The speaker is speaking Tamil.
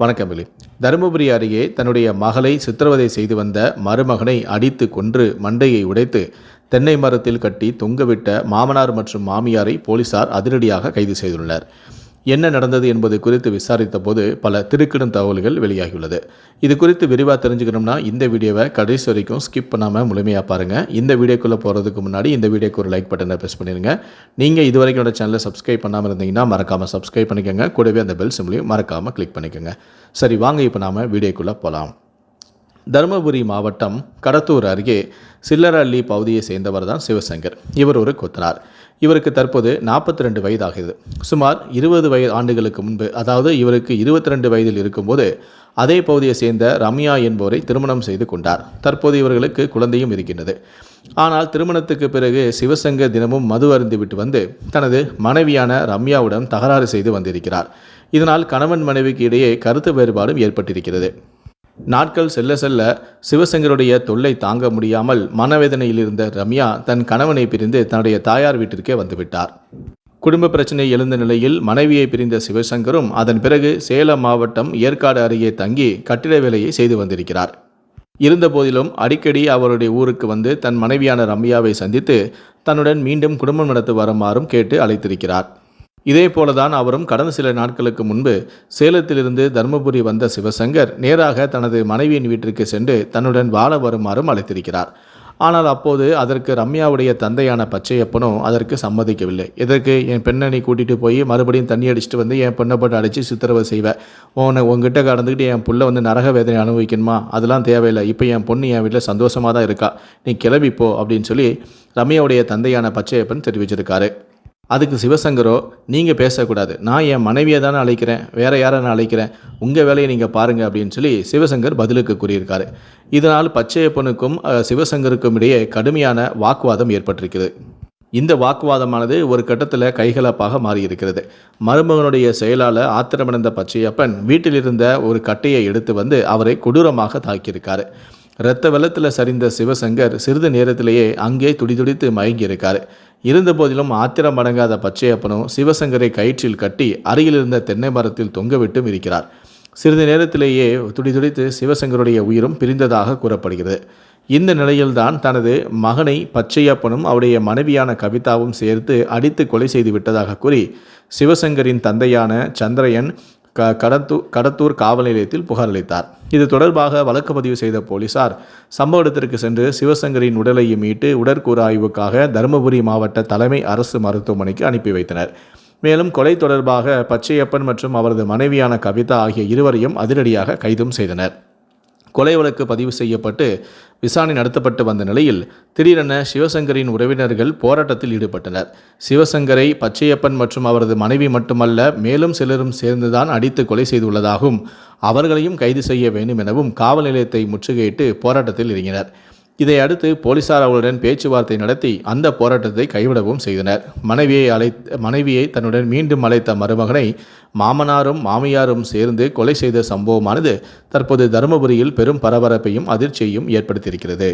வணக்கம் விலி தருமபுரி அருகே தன்னுடைய மகளை சித்திரவதை செய்து வந்த மருமகனை அடித்து கொன்று மண்டையை உடைத்து தென்னை மரத்தில் கட்டி தொங்கவிட்ட மாமனார் மற்றும் மாமியாரை போலீசார் அதிரடியாக கைது செய்துள்ளனர். என்ன நடந்தது என்பது குறித்து விசாரித்த போது பல திருக்கிடும் தகவல்கள் வெளியாகியுள்ளது. இது குறித்து விரிவாக தெரிஞ்சுக்கணும்னா இந்த வீடியோவை கடைசி வரைக்கும் ஸ்கிப் பண்ணாமல் முழுமையாக பாருங்கள் இந்த வீடியோக்குள்ளே போகிறதுக்கு முன்னாடி இந்த வீடியோக்கு ஒரு லைக் பட்டனை ப்ரெஸ் பண்ணிடுங்க நீங்கள் இது வரைக்கும் என்னோட சேனலை சப்ஸ்கிரைப் பண்ணாமல் இருந்தீங்கன்னா மறக்காமல் சப்ஸ்கிரைப் பண்ணிக்கோங்க. கூடவே அந்த பெல் சிம்லையும் மறக்காமல் கிளிக் பண்ணிக்கோங்க. சரி வாங்க இப்போ நாம் வீடியோக்குள்ளே போகலாம் தருமபுரி மாவட்டம் கடத்தூர் அருகே சில்லரள்ளி பகுதியை சேர்ந்தவர் தான் சிவசங்கர். இவர் ஒரு கொத்தனார். இவருக்கு தற்போது நாற்பத்தி ரெண்டு வயதாகிறது. சுமார் இருபது வயது ஆண்டுகளுக்கு முன்பு அதாவது இவருக்கு இருபத்தி ரெண்டு வயதில் இருக்கும்போது அதே பகுதியை சேர்ந்த ரம்யா என்பவரை திருமணம் செய்து கொண்டார். தற்போது இவர்களுக்கு குழந்தையும் இருக்கின்றது. ஆனால் திருமணத்துக்கு பிறகு சிவசங்கர் தினமும் மது அருந்திவிட்டு வந்து தனது மனைவியான ரம்யாவுடன் தகராறு செய்து வந்திருக்கிறார். இதனால் கணவன் மனைவிக்கு இடையே கருத்து வேறுபாடும் ஏற்பட்டிருக்கிறது. நாட்கள் செல்ல செல்ல சிவசங்கருடைய தொல்லை தாங்க முடியாமல் மனவேதனையில் இருந்த ரம்யா தன் கணவனை பிரிந்து தன்னுடைய தாயார் வீட்டிற்கே வந்துவிட்டார். குடும்ப பிரச்சனை எழுந்த நிலையில் மனைவியை பிரிந்த சிவசங்கரும் அதன் பிறகு சேலம் மாவட்டம் ஏற்காடு அருகே தங்கி கட்டிட வேலையை செய்து வந்திருக்கிறார். இருந்தபோதிலும் அடிக்கடி அவருடைய ஊருக்கு வந்து தன் மனைவியான ரம்யாவை சந்தித்து தன்னுடன் மீண்டும் குடும்பம் நடத்து வருமாறும் கேட்டு அழைத்திருக்கிறார். இதே போலதான் அவரும் கடந்த சில நாட்களுக்கு முன்பு சேலத்திலிருந்து தருமபுரி வந்த சிவசங்கர் நேராக தனது மனைவியின் வீட்டிற்கு சென்று தன்னுடன் வாழ வருமாறும் அழைத்திருக்கிறார். ஆனால் அப்போது அதற்கு ரம்யாவுடைய தந்தையான பச்சையப்பனும் அதற்கு சம்மதிக்கவில்லை. இதற்கு என் பெண்ணை நீ கூட்டிகிட்டு போய் மறுபடியும் தண்ணி அடிச்சுட்டு வந்து என் பெண்ணை போட்டு அடித்து சித்திரவை செய்வேன் உன்னை உங்ககிட்ட கடந்துக்கிட்டு என் புள்ள வந்து நரக வேதனை அனுபவிக்கணுமா? அதெல்லாம் தேவையில்லை. இப்போ என் பொண்ணு என் வீட்டில் சந்தோஷமாக தான் இருக்கா. நீ கிளம்பிப்போ அப்படின்னு சொல்லி ரம்யாவுடைய தந்தையான பச்சையப்பன் தெரிவிச்சிருக்காரு. அதுக்கு சிவசங்கரோ நீங்கள் பேசக்கூடாது. நான் என் மனைவியை தானே அழைக்கிறேன். வேற யாரை நான் அழைக்கிறேன்? உங்கள் வேலையை நீங்கள் பாருங்கள் அப்படின்னு சொல்லி சிவசங்கர் பதிலுக்கு கூறியிருக்காரு. இதனால் பச்சையப்பனுக்கும் சிவசங்கருக்கும் இடையே கடுமையான வாக்குவாதம் ஏற்பட்டிருக்கிறது. இந்த வாக்குவாதமானது ஒரு கட்டத்தில் கைகலப்பாக மாறியிருக்கிறது. மருமகனுடைய செயலால் ஆத்திரமடைந்த பச்சையப்பன் வீட்டில் இருந்த ஒரு கட்டையை எடுத்து வந்து அவரை கொடூரமாக தாக்கியிருக்காரு. இரத்த வெள்ளத்தில் சரிந்த சிவசங்கர் சிறிது நேரத்திலேயே அங்கே துடிதுடித்து மயங்கியிருக்காரு. இருந்தபோதிலும் ஆத்திரம் அடங்காத பச்சையப்பனும் சிவசங்கரை கயிற்றில் கட்டி அருகிலிருந்த தென்னை மரத்தில் தொங்கவிட்டும் இருக்கிறார். சிறிது நேரத்திலேயே துடிதுடித்து சிவசங்கருடைய உயிரும் பிரிந்ததாக கூறப்படுகிறது. இந்த நிலையில்தான் தனது மகனை பச்சையப்பனும் அவருடைய மனைவியான கவிதாவும் சேர்த்து அடித்து கொலை செய்து விட்டதாக கூறி சிவசங்கரின் தந்தையான சந்திரயன் க கடத்தூர் கடத்தூர் காவல் நிலையத்தில் புகார் அளித்தார். இது தொடர்பாக வழக்கு பதிவு செய்த போலீசார் சம்பவ இடத்திற்கு சென்று சிவசங்கரின் உடலை மீட்டு உடற்கூறு ஆய்வுக்காக தருமபுரி மாவட்ட தலைமை அரசு மருத்துவமனைக்கு அனுப்பி வைத்தனர். மேலும் கொலை தொடர்பாக பச்சையப்பன் மற்றும் அவரது மனைவியான கவிதா ஆகிய இருவரையும் அதிரடியாக கைதும் செய்தனர். கொலை வழக்கு பதிவு செய்யப்பட்டு விசாரணை நடத்தப்பட்டு வந்த நிலையில் திடீரென சிவசங்கரின் உறவினர்கள் போராட்டத்தில் ஈடுபட்டனர். சிவசங்கரை பச்சையப்பன் மற்றும் அவரது மனைவி மட்டுமல்ல மேலும் சிலரும் சேர்ந்துதான் அடித்து கொலை செய்துள்ளதாகவும் அவர்களையும் கைது செய்ய வேண்டும் எனவும் காவல் நிலையத்தை முற்றுகையிட்டு போராட்டத்தில் இறங்கினர். இதை அடுத்து போலீசார் அவளுடன் பேச்சுவார்த்தை நடத்தி அந்த போராட்டத்தை கைவிடவும் செய்தனர். மனைவியை அழை மனைவியை தன்னுடன் மீண்டும் அழைத்த மருமகனை மாமனாரும் மாமியாரும் சேர்ந்து கொலை செய்த சம்பவமானது தற்போது தருமபுரியில் பெரும் பரபரப்பையும் அதிர்ச்சியையும் ஏற்படுத்தியிருக்கிறது.